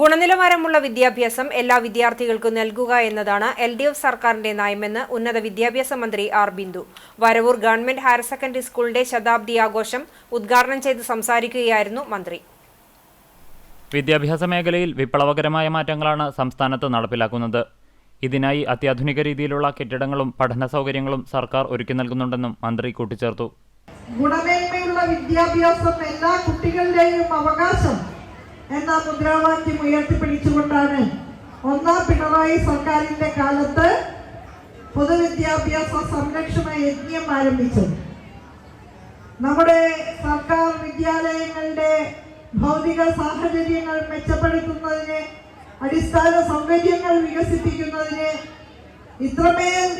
ഗുണനിലവാരമുള്ള വിദ്യാഭ്യാസം എല്ലാ വിദ്യാർത്ഥികൾക്കും നൽകുക എന്നതാണ് എൽ ഡി എഫ് സർക്കാരിന്റെ നയമെന്ന് ഉന്നത വിദ്യാഭ്യാസ മന്ത്രി R Bindu. Varavoor government higher secondary സ്കൂളിന്റെ ശതാബ്ദി ആഘോഷം ഉദ്ഘാടനം ചെയ്ത് സംസാരിക്കുകയായിരുന്നു മന്ത്രി. വിദ്യാഭ്യാസ മേഖലയിൽ വിപ്ലവകരമായ മാറ്റങ്ങളാണ് സംസ്ഥാനത്ത് നടപ്പിലാക്കുന്നത്. ഇതിനായി അത്യാധുനിക രീതിയിലുള്ള കെട്ടിടങ്ങളും പഠന സൗകര്യങ്ങളും സർക്കാർ ഒരുക്കി നൽകുന്നുണ്ടെന്നും മന്ത്രി കൂട്ടിച്ചേർത്തു. ഗുണമേന്മയുള്ള വിദ്യാഭ്യാസം എല്ലാ കുട്ടികളുടെയും അവകാശം. എന്ന മുദ്രാവാക്യം ഉയർത്തിപ്പിടിച്ചുകൊണ്ടാണ് ഒന്നാം പിണറായി സർക്കാരിന്റെ കാലത്ത് പൊതുവിദ്യാഭ്യാസ സംരക്ഷണ യജ്ഞം ആരംഭിച്ചത്. നമ്മുടെ സർക്കാർ വിദ്യാലയങ്ങളുടെ ഭൗതിക സാഹചര്യങ്ങൾ മെച്ചപ്പെടുത്തുന്നതിന് അടിസ്ഥാന സൗകര്യങ്ങൾ വികസിപ്പിക്കുന്നതിന് ഇത്രമേൽ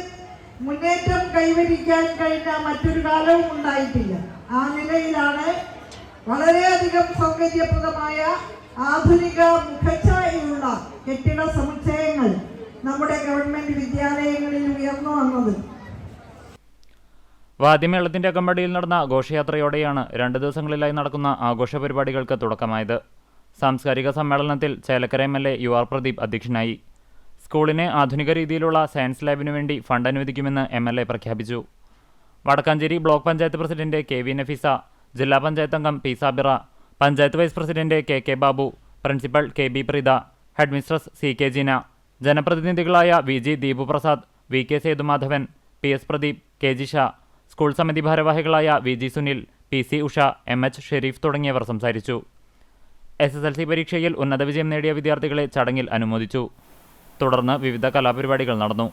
മുന്നേറ്റം കൈവരിക്കാൻ കഴിഞ്ഞ മറ്റൊരു കാലവും ഉണ്ടായിട്ടില്ല. ആ നിലയിലാണ് വളരെയധികം സൗകര്യപ്രദമായ ആധുനിക മുഖച്ഛായയുള്ള കെട്ടിട സമുച്ചയങ്ങൾ നമ്മുടെ ഗവൺമെന്റ് വിദ്യാലയങ്ങളിൽ ഉയർന്നു വന്നത്. വാദ്യമേളത്തിന്റെ അകമ്പടിയിൽ നടന്ന ഘോഷയാത്രയോടെയാണ് രണ്ട് ദിവസങ്ങളിലായി നടക്കുന്ന ആഘോഷ പരിപാടികൾക്ക് തുടക്കമായത്. സാംസ്കാരിക സമ്മേളനത്തിൽ Chelakkara M L A U R Pradeep അധ്യക്ഷനായി. സ്കൂളിനെ ആധുനിക രീതിയിലുള്ള സയൻസ് ലാബിനു വേണ്ടി ഫണ്ട് അനുവദിക്കുമെന്ന് എം എൽ എ പ്രഖ്യാപിച്ചു. Wadakkanchery block panchayat president K V Nafeesa ജില്ലാ പഞ്ചായത്ത് അംഗം P Sabira panchayat vice president K K Babu principal K B Preetha head mistress C K Jeena ജനപ്രതിനിധികളായ V G Deepu Prasad V K Sethumadhavan P S Pradeep K G Sha school സമിതി ഭാരവാഹികളായ V G Sunil P C Usha M H Shareef തുടങ്ങിയവർ സംസാരിച്ചു. S S L C പരീക്ഷയിൽ ഉന്നത വിജയം നേടിയ വിദ്യാർത്ഥികളെ ചടങ്ങിൽ അനുമോദിച്ചു. തുടർന്ന് വിവിധ കലാപരിപാടികൾ നടന്നു.